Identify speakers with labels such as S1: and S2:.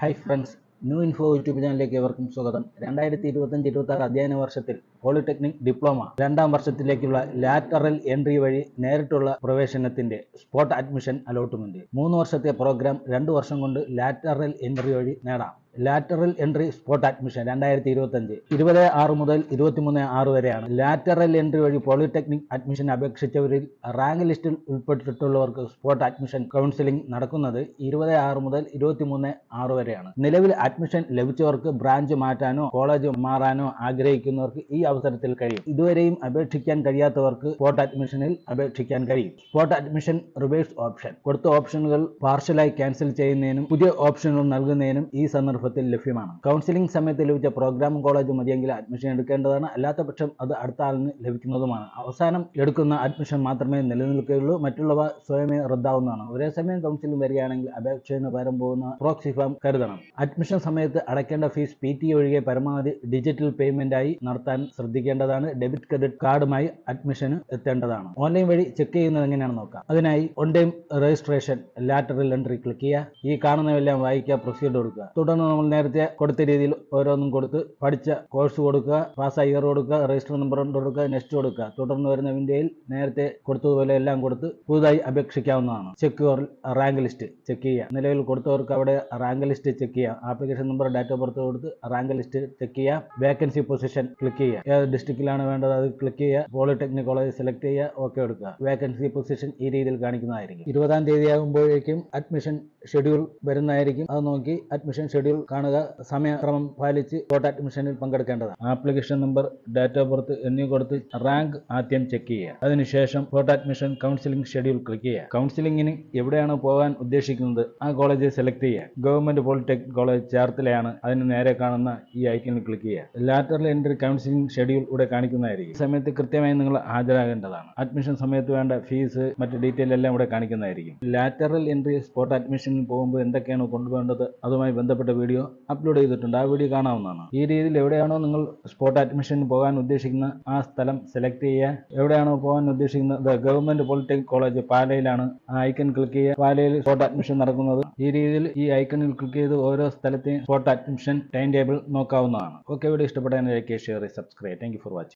S1: Hi friends new info YouTube ചാനലിലേക്ക് ഏവർക്കും സ്വാഗതം. രണ്ടായിരത്തി ഇരുപത്തഞ്ച് ഇരുപത്തി ആറ് അധ്യയന വർഷത്തിൽ പോളിടെക്നിക് ഡിപ്ലോമ രണ്ടാം വർഷത്തിലേക്കുള്ള ലാറ്ററൽ എൻട്രി വഴി നേരിട്ടുള്ള പ്രവേശനത്തിന്റെ സ്പോട്ട് അഡ്മിഷൻ അലോട്ട്മെന്റ് മൂന്ന് വർഷത്തെ പ്രോഗ്രാം രണ്ട് വർഷം കൊണ്ട് ലാറ്ററൽ എൻട്രി വഴി നേടാം. ലാറ്ററൽ എൻട്രി സ്പോട്ട് അഡ്മിഷൻ രണ്ടായിരത്തി ഇരുപത്തഞ്ച് ഇരുപത് ആറ് മുതൽ ഇരുപത്തിമൂന്ന് ആറ് വരെയാണ്. ലാറ്ററൽ എൻട്രി വഴി പോളിടെക്നിക് അഡ്മിഷൻ അപേക്ഷിച്ചവരിൽ റാങ്ക് ലിസ്റ്റിൽ ഉൾപ്പെട്ടിട്ടുള്ളവർക്ക് സ്പോട്ട് അഡ്മിഷൻ കൗൺസിലിംഗ് നടക്കുന്നത് ഇരുപത് ആറ് മുതൽ ഇരുപത്തിമൂന്ന് ആറ് വരെയാണ്. നിലവിൽ അഡ്മിഷൻ ലഭിച്ചവർക്ക് ബ്രാഞ്ച് മാറ്റാനോ കോളേജ് മാറാനോ ആഗ്രഹിക്കുന്നവർക്ക് ഈ അവസരത്തിൽ കഴിയും. ഇതുവരെയും അപേക്ഷിക്കാൻ കഴിയാത്തവർക്ക് സ്പോട്ട് അഡ്മിഷനിൽ അപേക്ഷിക്കാൻ കഴിയും. സ്പോട്ട് അഡ്മിഷൻ റിവേഴ്സ് ഓപ്ഷൻ കൊടുത്ത ഓപ്ഷനുകൾ പാർഷ്യലായി ക്യാൻസൽ ചെയ്യുന്നതിനും പുതിയ ഓപ്ഷനുകൾ നൽകുന്നതിനും ഈ സന്ദർഭത്തിൽ ലഭ്യമാണ്. കൗൺസിലിംഗ് സമയത്ത് ലഭിച്ച പ്രോഗ്രാം കോളേജ് മതിയെങ്കിൽ അഡ്മിഷൻ എടുക്കേണ്ടതാണ്. അല്ലാത്ത പക്ഷം അത് അടുത്ത ആളിന് ലഭിക്കുന്നതുമാണ്. അവസാനം എടുക്കുന്ന അഡ്മിഷൻ മാത്രമേ നിലനിൽക്കുകയുള്ളൂ. മറ്റുള്ളവ സ്വയമേ റദ്ദാവുന്നതാണ്. ഒരേ സമയം കൗൺസിലിംഗ് വരികയാണെങ്കിൽ അപേക്ഷന് പകരം പോകുന്ന പ്രോക്സി ഫാം കരുതണം. അഡ്മിഷൻ സമയത്ത് അടയ്ക്കേണ്ട ഫീസ് പി ടി ഒഴികെ പരമാവധി ഡിജിറ്റൽ പേയ്മെന്റ് ആയി നടത്താൻ ശ്രദ്ധിക്കേണ്ടതാണ്. ഡെബിറ്റ് ക്രെഡിറ്റ് കാർഡുമായി അഡ്മിഷന് എത്തേണ്ടതാണ്. ഓൺലൈൻ വഴി ചെക്ക് ചെയ്യുന്നത് എങ്ങനെയാണെന്ന് നോക്കാം. അതിനായി on time registration lateral entry click ചെയ്യുക. ഈ കാണുന്നവെല്ലാം വായിക്കുക പ്രൊസീഡ് കൊടുക്കുക തുടർന്ന് നമ്മൾ നേരത്തെ കൊടുത്ത രീതിയിൽ ഓരോന്നും കൊടുത്ത് പഠിച്ച കോഴ്സ് കൊടുക്കുക പാസ് ഇയർ കൊടുക്കുക രജിസ്റ്റർ നമ്പർ കൊടുക്കുക നെക്സ്റ്റ് കൊടുക്കുക. തുടർന്ന് വരുന്ന വിൻഡോയിൽ നേരത്തെ കൊടുത്തതുപോലെ എല്ലാം കൊടുത്ത് പുതുതായി അപേക്ഷിക്കാവുന്നതാണ്. ചെക്ക് റാങ്ക് ലിസ്റ്റ് ചെക്ക് ചെയ്യുക. നിലവിൽ കൊടുത്തവർക്ക് അവിടെ റാങ്ക് ലിസ്റ്റ് ചെക്ക് ചെയ്യാം application number date of birth കൊടുത്ത് റാങ്ക് ലിസ്റ്റ് ചെക്ക് ചെയ്യുക. വേക്കൻസി പൊസിഷൻ ക്ലിക്ക് ചെയ്യുക. ഏത് ഡിസ്ട്രിക്റ്റിലാണ് വേണ്ടത് അത് ക്ലിക്ക് ചെയ്യുക. പോളിടെക്നിക് കോളേജ് സെലക്ട് ചെയ്യുക. ഓക്കെ എടുക്കുക വേക്കൻസി പൊസിഷൻ ഈ രീതിയിൽ കാണിക്കുന്നതായിരിക്കും. ഇരുപതാം തീയതി ആകുമ്പോഴേക്കും അഡ്മിഷൻ ഷെഡ്യൂൾ വരുന്നതായിരിക്കും. അത് നോക്കി അഡ്മിഷൻ ഷെഡ്യൂൾ കാണുക. സമയക്രമം പാലിച്ച് വോട്ട് അഡ്മിഷനിൽ പങ്കെടുക്കേണ്ടതാണ്. Application number date of birth എന്നിവ കൊടുത്ത് റാങ്ക് ആദ്യം ചെക്ക് ചെയ്യുക. അതിനുശേഷം വോട്ട് അഡ്മിഷൻ കൗൺസിലിംഗ് ഷെഡ്യൂൾ ക്ലിക്ക് ചെയ്യുക. കൗൺസിലിംഗിന് എവിടെയാണ് പോകാൻ ഉദ്ദേശിക്കുന്നത് ആ കോളേജ് സെലക്ട് ചെയ്യുക. ഗവൺമെന്റ് പോളിടെക്നിക് കോളേജ് ചേർത്തലയാണ് അതിന് നേരെ കാണുന്ന ഈ ഐക്കണിൽ ക്ലിക്ക് ചെയ്യുക. ലാറ്ററൽ എൻട്രി കൗൺസിലിംഗ് ഷെഡ്യൂൾ ഇവിടെ കാണിക്കുന്നതായിരിക്കും. സമയത്ത് കൃത്യമായി നിങ്ങൾ ഹാജരാകേണ്ടതാണ്. അഡ്മിഷൻ സമയത്ത് വേണ്ട ഫീസ് മറ്റ് ഡീറ്റെയിൽ എല്ലാം ഇവിടെ കാണിക്കുന്നതായിരിക്കും. ലാറ്ററൽ എൻട്രി സ്പോട്ട് അഡ്മിഷനിൽ പോകുമ്പോൾ എന്തൊക്കെയാണ് കൊണ്ടുപോകേണ്ടത് അതുമായി ബന്ധപ്പെട്ട വീഡിയോ അപ്ലോഡ് ചെയ്തിട്ടുണ്ട്. ആ വീഡിയോ കാണാവുന്നതാണ്. ഈ രീതിയിൽ എവിടെയാണോ നിങ്ങൾ സ്പോട്ട് അഡ്മിഷൻ പോകാൻ ഉദ്ദേശിക്കുന്ന ആ സ്ഥലം സെലക്ട് ചെയ്യുക എവിടെയാണോ പോകാൻ ഉദ്ദേശിക്കുന്നത് ഗവൺമെന്റ് പോളിടെക്നിക് കോളേജ് പാലയിലാണ് ആ ഐക്കൺ ക്ലിക്ക് ചെയ്യുക. പാലയിൽ സ്പോട്ട് അഡ്മിഷൻ നടക്കുന്നത്. ഈ രീതിയിൽ ഈ ഐക്കണിൽ ക്ലിക്ക് ചെയ്ത് ഓരോ സ്ഥലത്തെയും സ്പോട്ട് അഡ്മിഷൻ ടൈം ടേബിൾ നോക്കാവുന്നതാണ്. ഓക്കെ വീഡിയോ ഇഷ്ടപ്പെട്ടാൽ like share subscribe thank for watching